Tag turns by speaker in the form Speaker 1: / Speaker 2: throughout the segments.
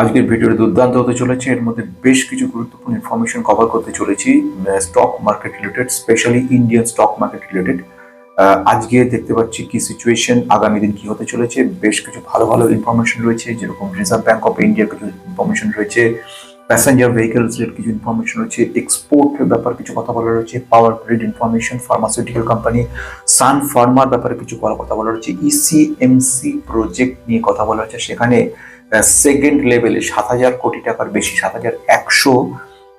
Speaker 1: আজকের ভিডিওটি দুর্দান্ত হতে চলেছে। এর মধ্যে বেশ কিছু গুরুত্বপূর্ণ ইনফরমেশন কভার করতে চলেছি। Stock market related specially Indian stock market related আজকে দেখতে পাচ্ছি কি সিচুয়েশন আগামী দিন কি হতে চলেছে। বেশ কিছু ভালো ভালো ইনফরমেশন রয়েছে, যেরকম রিজার্ভ ব্যাঙ্ক অফ ইন্ডিয়ার কিছু ইনফরমেশন রয়েছে। প্যাসেঞ্জার ভেহিকলস এর কিছু ইনফরমেশন রয়েছে এক্সপোর্ট ব্যাপার কিছু কথা বলা রয়েছে power grid information pharmaceutical company Sun farmer ব্যাপারে কিছু বলা কথা বলা রয়েছে E ইসিএমসি প্রজেক্ট নিয়ে কথা বলা হচ্ছে। সেখানে সেকেন্ড লেভেলে সাত হাজার কোটি টাকার বেশি, সাত হাজার একশো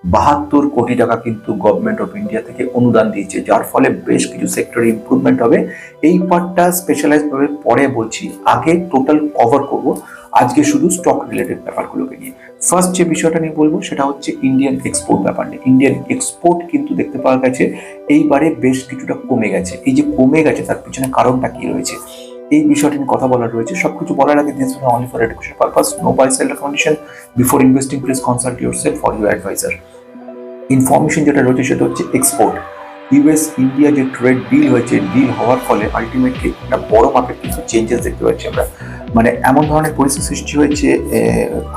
Speaker 1: বাহাত্তর কোটি টাকা কিন্তু গভর্নমেন্ট অফ ইন্ডিয়া থেকে অনুদান দিয়েছে, যার ফলে বেশ কিছু সেক্টরে ইমপ্রুভমেন্ট হবে। এই পার্টটা স্পেশালাইজ ভাবে পরে বলছি। আগে টোটাল কভার করব। আজকে শুধু স্টক রিলেটেড ব্যাপারগুলোকে নিয়ে। ফার্স্ট যে বিষয়টা নিয়ে বলব, সেটা হচ্ছে ইন্ডিয়ান এক্সপোর্ট ব্যাপার নিয়ে। ইন্ডিয়ান এক্সপোর্ট কিন্তু দেখতে পাওয়া গেছে, এইবারে বেশ কিছুটা কমে গেছে। এই যে কমে গেছে, তার পিছনে কারণটা কি রয়েছে? এই বিষয়টি নিয়ে কথা বলার রয়েছে। সবকিছু বলার আগে this only for education purpose no buy sell recommendation before investing please consult yourself for your adviser information যেটা রয়েছে, সেটা হচ্ছে এক্সপোর্ট ইউএস ইন্ডিয়া যে ট্রেড ডিল হয়েছে ডিল হওয়ার ফলে আলটিমেটলি একটা বড় মাপের কিছু চেঞ্জেস দেখতে পাচ্ছি আমরা। মানে এমন ধরনের পরিস্থিতি সৃষ্টি হয়েছে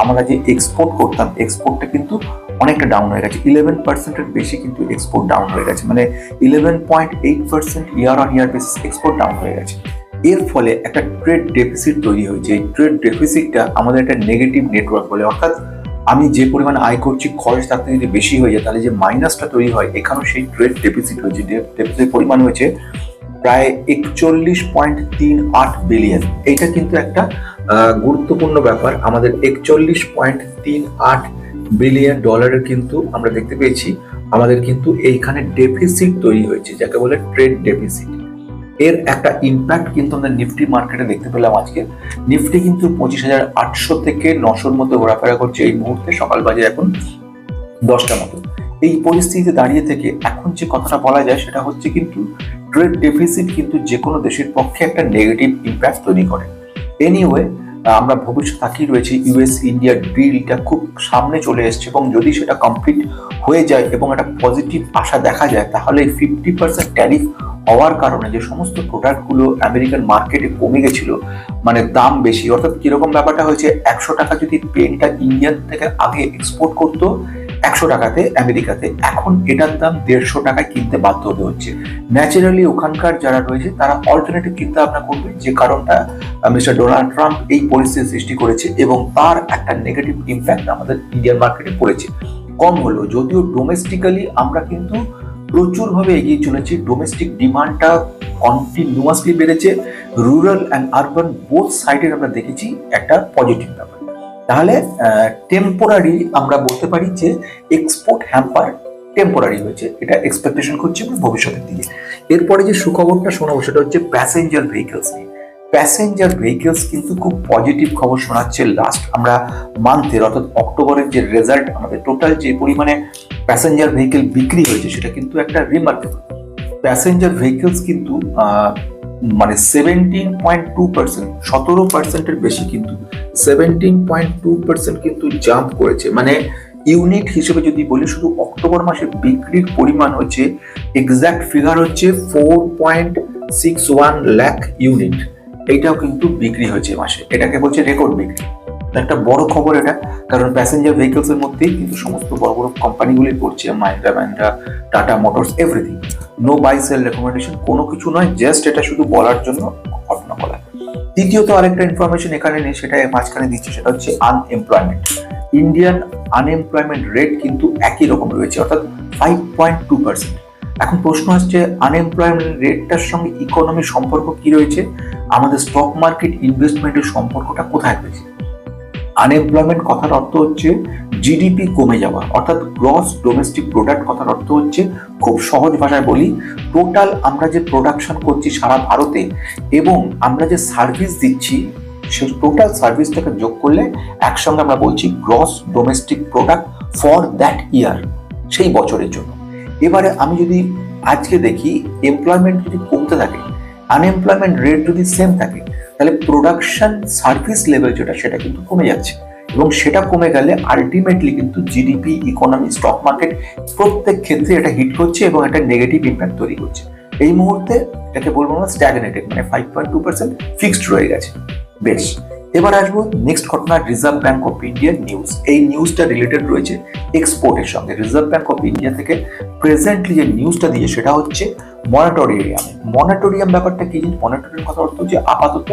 Speaker 1: আমরা যে এক্সপোর্ট করতাম এক্সপোর্টটা কিন্তু অনেকটা ডাউন হয়ে গেছে। ইলেভেন পার্সেন্টের বেশি কিন্তু এক্সপোর্ট ডাউন হয়ে গেছে। মানে eleven point eight percent year on year basis export down হয়ে গেছে। এর ফলে একটা ট্রেড ডেফিসিট তৈরি হয়েছে। এই ট্রেড ডেফিসিটটা আমাদের একটা নেগেটিভ নেটওয়ার্ক বলে। অর্থাৎ আমি যে পরিমাণ আয় করছি, খরচ তার থেকে যদি বেশি হয়ে যায়, তাহলে যে মাইনাসটা তৈরি হয়, এখানেও সেই ট্রেড ডেফিসিট হয়েছে। ডেফিসিট পরিমাণ হয়েছে প্রায় একচল্লিশ পয়েন্ট তিন আট বিলিয়ন। এইটা কিন্তু একটা গুরুত্বপূর্ণ ব্যাপার। আমাদের একচল্লিশ পয়েন্ট তিন আট বিলিয়ন ডলারের কিন্তু আমরা দেখতে পেয়েছি। আমাদের কিন্তু এইখানে ডেফিসিট তৈরি হয়েছে, যাকে বলে ট্রেড ডেফিসিট এর একটা ইম্প্যাক্ট কিন্তু আমরা নিফটি মার্কেটে দেখতে পেলাম আজকে। নিফটি কিন্তু পঁচিশ হাজার আটশো থেকে নশোর মধ্যে ঘোরাফেরা করছে এই মুহূর্তে, সকাল বাজে এখন দশটা মতো। এই পরিস্থিতিতে দাঁড়িয়ে থেকে এখন যে কথাটা বলা যায়, সেটা হচ্ছে কিন্তু ট্রেড ডেফিসিট কিন্তু যে কোনো দেশের পক্ষে একটা নেগেটিভ ইম্প্যাক্ট তৈরি করে। এনিওয়ে আমরা ভবিষ্যৎ তাকিয়ে রয়েছে ইউএস ইন্ডিয়া ডিলটা খুব সামনে চলে এসছে এবং যদি সেটা কমপ্লিট হয়ে যায় এবং একটা পজিটিভ আশা দেখা যায়, তাহলে ফিফটি পার্সেন্ট ট্যারিফ হওয়ার কারণে যে সমস্ত প্রোডাক্টগুলো আমেরিকান মার্কেটে কমে গেছিল মানে দাম বেশি, অর্থাৎ কীরকম ব্যাপারটা হয়েছে, একশো টাকা যদি পেনটা ইন্ডিয়ান থেকে আগে এক্সপোর্ট করতো একশো টাকাতে আমেরিকাতে। এখন এটার দাম দেড়শো টাকায় কিনতে বাধ্য হতে হচ্ছে। ন্যাচারালি ওখানকার যারা রয়েছে, তারা অল্টারনেটিভ চিন্তা ভাবনা করবে যে কারণটা মিস্টার ডোনাল্ড ট্রাম্প এই পরিস্থিতি সৃষ্টি করেছে এবং তার একটা নেগেটিভ ইম্প্যাক্ট আমাদের ইন্ডিয়ান মার্কেটে পড়েছে। কম হলো যদিও ডোমেস্টিক্যালি আমরা কিন্তু প্রচুরভাবে এগিয়ে চলেছি। ডোমেস্টিক ডিমান্ডটা কন্টিনিউয়াসলি বেড়েছে। রুরাল অ্যান্ড আরবান বোথ সাইডের আমরা দেখেছি একটা পজিটিভ ব্যাপার। তাহলে টেম্পোরারি আমরা বলতে পারি যে এক্সপোর্ট হ্যাম্পার টেম্পোরারি হয়েছে। এটা এক্সপেকটেশন করছি ভবিষ্যতের দিকে। এরপরে যে সুখবরটা শোনাবো সেটা হচ্ছে প্যাসেঞ্জার ভেহিকলস নিয়ে। প্যাসেঞ্জার ভেহিকলস কিন্তু খুব পজিটিভ খবর শোনাচ্ছে। লাস্ট আমরা মান্থের অর্থাৎ অক্টোবরের যে রেজাল্ট আমাদের টোটাল যে পরিমাণে প্যাসেঞ্জার ভেহিকেল বিক্রি হয়েছে, সেটা কিন্তু একটা রিমার্কেবল প্যাসেঞ্জার ভেহিকলস কিন্তু মানে সেভেন্টিন পয়েন্ট টু পার্সেন্ট সতেরো পার্সেন্টের বেশি কিন্তু সেভেন্টিন পয়েন্ট টু পার্সেন্ট কিন্তু জাম্প করেছে। মানে ইউনিট হিসেবে যদি বলি, শুধু অক্টোবর মাসে বিক্রির পরিমাণ হচ্ছে এক্সাক্ট ফিগার হচ্ছে four point six one lakh unit এইটাও কিন্তু বিক্রি হয়েছে মাসে। এটাকে বলছে রেকর্ড বিক্রি। একটা বড় খবর এটা, কারণ প্যাসেঞ্জার ভেহিকলস এর মধ্যেই কিন্তু সমস্ত বড় বড় কোম্পানিগুলি পড়ছে Mahindra Mahindra Tata Motors everything no buy sell recommendation কোনো কিছু নয় জাস্ট এটা শুধু বলার জন্য দ্বিতীয়ত আরেকটা ইনফরমেশন এখানে নেই সেটা মাঝখানে দিচ্ছে, সেটা হচ্ছে আনএমপ্লয়মেন্ট ইন্ডিয়ান আনএমপ্লয়মেন্ট রেট কিন্তু একই রকম রয়েছে, অর্থাৎ ফাইভ পয়েন্ট টু পার্সেন্ট এখন প্রশ্ন আসছে আনএমপ্লয়মেন্ট রেটটার সঙ্গে ইকোনমির সম্পর্ক কি রয়েছে? আমাদের স্টক মার্কেট ইনভেস্টমেন্টের সম্পর্কটা কোথায় রয়েছে? আনএমপ্লয়মেন্ট কথার অর্থ হচ্ছে জিডিপি কমে যাওয়া। অর্থাৎ গ্রস ডোমেস্টিক প্রোডাক্ট কথার অর্থ হচ্ছে খুব সহজ ভাষায় বলি টোটাল আমরা যে প্রোডাকশন করছি সারা ভারতে এবং আমরা যে সার্ভিস দিচ্ছি সেই টোটাল সার্ভিসটাকে যোগ করলে একসঙ্গে আমরা বলছি gross domestic product for that year সেই বছরের জন্য। এবারে আমি যদি আজকে দেখি এমপ্লয়মেন্ট যদি কমতে থাকে আনএমপ্লয়মেন্ট রেট যদি সেম থাকে তাহলে প্রোডাকশন সার্ভিস লেভেল যেটা, সেটা কিন্তু কমে যাচ্ছে। এবং সেটা কমে গেলে আলটিমেটলি কিন্তু জিডিপি ইকোনমি স্টক মার্কেট প্রত্যেক ক্ষেত্রে এটা হিট করছে এবং একটা নেগেটিভ ইম্প্যাক্ট তৈরি করছে। এই মুহূর্তে এটাকে বলব আমরা স্ট্যাগনেটেড মানে five point two percent fixed রয়ে গেছে। বেশ। এবার আসব নেক্সট ঘটনা রিজার্ভ ব্যাঙ্ক অফ ইন্ডিয়ার নিউজ এই নিউজটা রিলেটেড রয়েছে এক্সপোর্টের সঙ্গে। রিজার্ভ ব্যাঙ্ক অফ ইন্ডিয়া থেকে প্রেজেন্টলি যে নিউজটা দিয়ে সেটা হচ্ছে মনাটোরিয়াম মনাটোরিয়াম ব্যাপারটা কি মনাটোরিয়াম কথা অর্থ যে আপাতত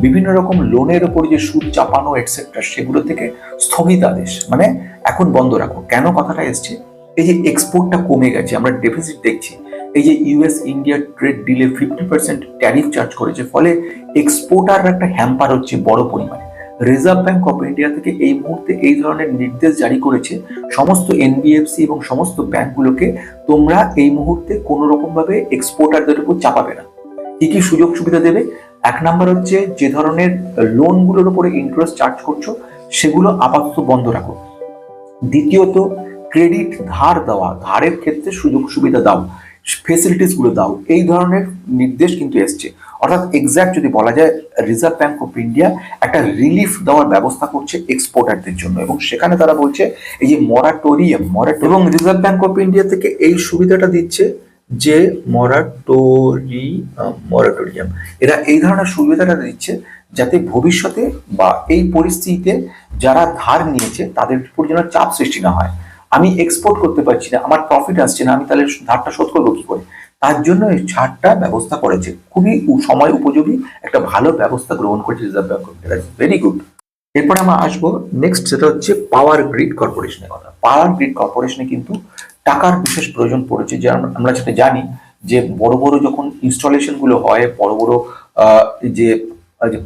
Speaker 1: বিভিন্ন রকম লোনের ওপর যে সুদ চাপানো এটসেট্রা সেগুলো থেকে স্থগিতাদেশ। মানে এখন বন্ধ রাখো। কেন কথাটা এসছে? এই যে এক্সপোর্টটা কমে গেছে, আমরা ডেফিসিট দেখছি। এই যে ইউএস ইন্ডিয়া ট্রেড ডিলে ফিফটি পার্সেন্ট ট্যারিফ চার্জ করেছে, ফলে এক্সপোর্টার একটা হ্যাম্পার হচ্ছে বড় পরিমাণে। রিজার্ভ ব্যাঙ্ক অফ ইন্ডিয়া থেকে এই মুহূর্তে এই ধরনের নির্দেশ জারি করেছে, সমস্ত এনবিএফসি এবং সমস্ত ব্যাংকগুলোকে তোমরা এই মুহূর্তে কোনো রকম ভাবে এক্সপোর্টারদের উপর চাপাবে না। কি কি সুযোগ সুবিধা দেবে? এক নাম্বার হচ্ছে যে ধরনের লোনগুলোর উপরে ইন্টারেস্ট চার্জ করছ, সেগুলো আপাতত বন্ধ রাখো। দ্বিতীয়ত ক্রেডিট ধার দেওয়া, ধারের ক্ষেত্রে সুযোগ সুবিধা দাও। ফেসিলিটিসগুলো দাও। এই ধরনের নির্দেশ কিন্তু এসছে। অর্থাৎ এক্স্যাক্ট যদি বলা যায় রিজার্ভ ব্যাংক অফ ইন্ডিয়া একটা রিলিফ দেওয়ার ব্যবস্থা করছে এক্সপোর্টারদের জন্য। এবং সেখানে তারা বলছে, এই যে মরাটোরিয়াম মরাট এবং রিজার্ভ ব্যাংক অফ ইন্ডিয়া থেকে এই সুবিধাটা দিচ্ছে যে মরাটোরি মরাটোরিয়াম এরা এই ধরনের সুবিধাটা দিচ্ছে যাতে ভবিষ্যতে বা এই পরিস্থিতিতে যারা ধার নিয়েছে, তাদের উপর যেন চাপ সৃষ্টি না হয়। আমি এক্সপোর্ট করতে পারছি না, আমার প্রফিট আসছে না, আমি তাহলে ধারটা শোধ করব কি করে? তার জন্য এই ছাড়টা ব্যবস্থা করেছে। খুবই সময় উপযোগী, একটা ভালো ব্যবস্থা গ্রহণ করেছে Reserve Bank of India very good এরপরে আমরা আসব নেক্সট যেটা হচ্ছে পাওয়ার গ্রিড কর্পোরেশনের কথা। পাওয়ার গ্রিড কর্পোরেশনে কিন্তু টাকার বিশেষ প্রয়োজন পড়েছে, যে আমরা- যেটা জানি, যে বড় বড় যখন ইনস্টলেশনগুলো হয়, বড় বড় যে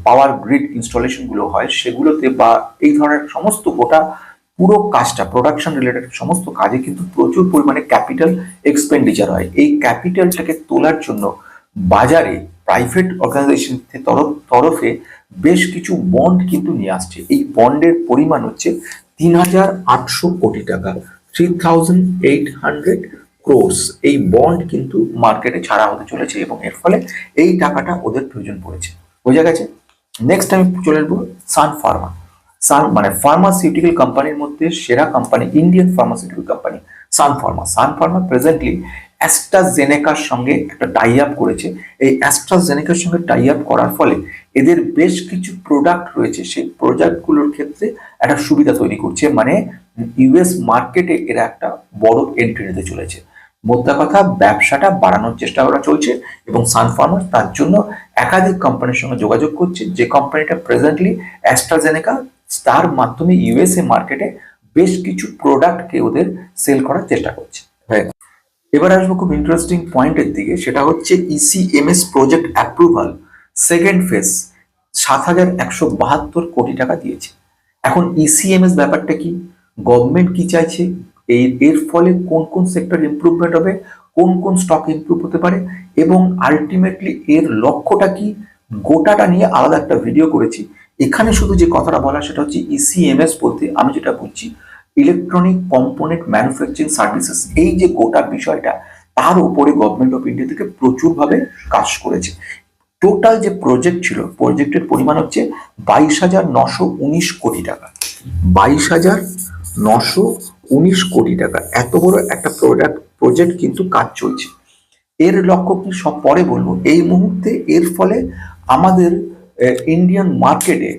Speaker 1: পাওয়ার গ্রিড ইনস্টলেশনগুলো হয়, সেগুলোতে বা এই ধরনের সমস্ত গোটা পুরো কাজটা প্রোডাকশন রিলেটেড সমস্ত কাজে কিন্তু প্রচুর পরিমাণে ক্যাপিটাল এক্সপেন্ডিচার হয়। এই ক্যাপিটালটাকে তোলার জন্য বাজারে প্রাইভেট অর্গানাইজেশন তরফ, তরফে বেশ কিছু বন্ড কিন্তু নিয়ে আসছে। এই বন্ডের পরিমাণ হচ্ছে তিন হাজার আটশো কোটি টাকা থ্রি থাউজেন্ড এইট হান্ড্রেড এই বন্ড কিন্তু মার্কেটে ছাড়া হতে চলেছে এবং এর ফলে এই টাকাটা ওদের প্রয়োজন পড়েছে। বোঝা গেছে? নেক্সট আমি চলে আসব সান ফার্মা সান মানে ফার্মাসিউটিক্যাল কোম্পানির মধ্যে সেরা company Indian pharmaceutical company Sun Pharma Sun Pharma presently অ্যাস্ট্রাজেনেকার সঙ্গে একটা টাই আপ করেছে। এই অ্যাস্ট্রাজেনেকার সঙ্গে টাই আপ করার ফলে এদের বেশ কিছু প্রোডাক্ট রয়েছে। সেই প্রোডাক্টগুলোর ক্ষেত্রে একটা সুবিধা তৈরি করছে। মানে ইউএস মার্কেটে এরা একটা বড় এন্ট্রি নিতে চলেছে। মোদ্দা কথা, ব্যবসাটা বাড়ানোর চেষ্টা করা চলছে এবং সান ফার্মার তার জন্য একাধিক কোম্পানির সঙ্গে যোগাযোগ করছে। যে কোম্পানিটা প্রেজেন্টলি অ্যাস্ট্রাজেনেকা তার মাধ্যমে ইউএসএ মার্কেটে বেশ কিছু প্রোডাক্টকে ওদের সেল করার চেষ্টা করছে। হয়ে এবার আসব খুব ইন্টারেস্টিং পয়েন্টের দিকে সেটা হচ্ছে E ECMS project approval second phase সাত হাজার একশো বাহাত্তর কোটি টাকা দিয়েছে। এখন E ইসিএমএস ব্যাপারটা কি? গভর্নমেন্ট কি চাইছে? এই এর ফলে কোন কোন সেক্টর ইমপ্রুভমেন্ট হবে? কোন কোন স্টক ইমপ্রুভ হতে পারে? এবং আলটিমেটলি এর লক্ষ্যটা কি? গোটাটা নিয়ে আলাদা একটা ভিডিও করেছি। এখানে শুধু যে কথাটা বলা সেটা হচ্ছে E ইসিএমএস বলতে আমি যেটা বুঝছি ইলেকট্রনিক কম্পোনেন্ট ম্যানুফ্যাকচারিং সার্ভিসেস এই যে গোটা বিষয়টা, তার উপরে গভর্নমেন্ট অফ ইন্ডিয়া থেকে প্রচুরভাবে কাজ করেছে। টোটাল যে প্রজেক্ট ছিল প্রজেক্টের পরিমাণ হচ্ছে বাইশ হাজার নশো উনিশ কোটি টাকা। বাইশ হাজার নশো উনিশ কোটি টাকা। এত বড় একটা প্রোডাক্ট প্রজেক্ট কিন্তু কাজ চলছে। এর লক্ষ্য কি সব পরে বলব? এই মুহূর্তে এর ফলে আমাদের ইন্ডিয়ান মার্কেটে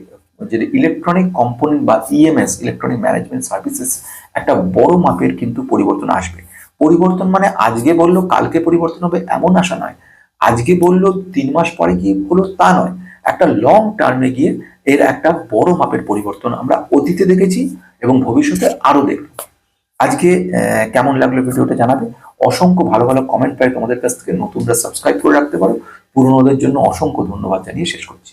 Speaker 1: যে ইলেকট্রনিক কম্পোনেন্ট বা ইএমএস ইলেকট্রনিক ম্যানেজমেন্ট সার্ভিসেস একটা বড় মাপের কিন্তু পরিবর্তন আসবে। পরিবর্তন মানে আজকে বলল, কালকে পরিবর্তন হবে এমন আশা নয়। আজকে বলল, তিন মাস পরে কি হলো তা নয়। একটা লং টার্মে গিয়ে এর একটা বড় মাপের পরিবর্তন আমরা অতীতে দেখেছি এবং ভবিষ্যতে আরও দেখব। আজকে কেমন লাগল ভিডিওটা জানাবে? অসংখ্য ভালো ভালো কমেন্ট পাই তোমাদের কাছ থেকে নতুনরা সাবস্ক্রাইব করে রাখতে পারো। পুরনোদের জন্য অসংখ্য ধন্যবাদ জানিয়ে শেষ করছি।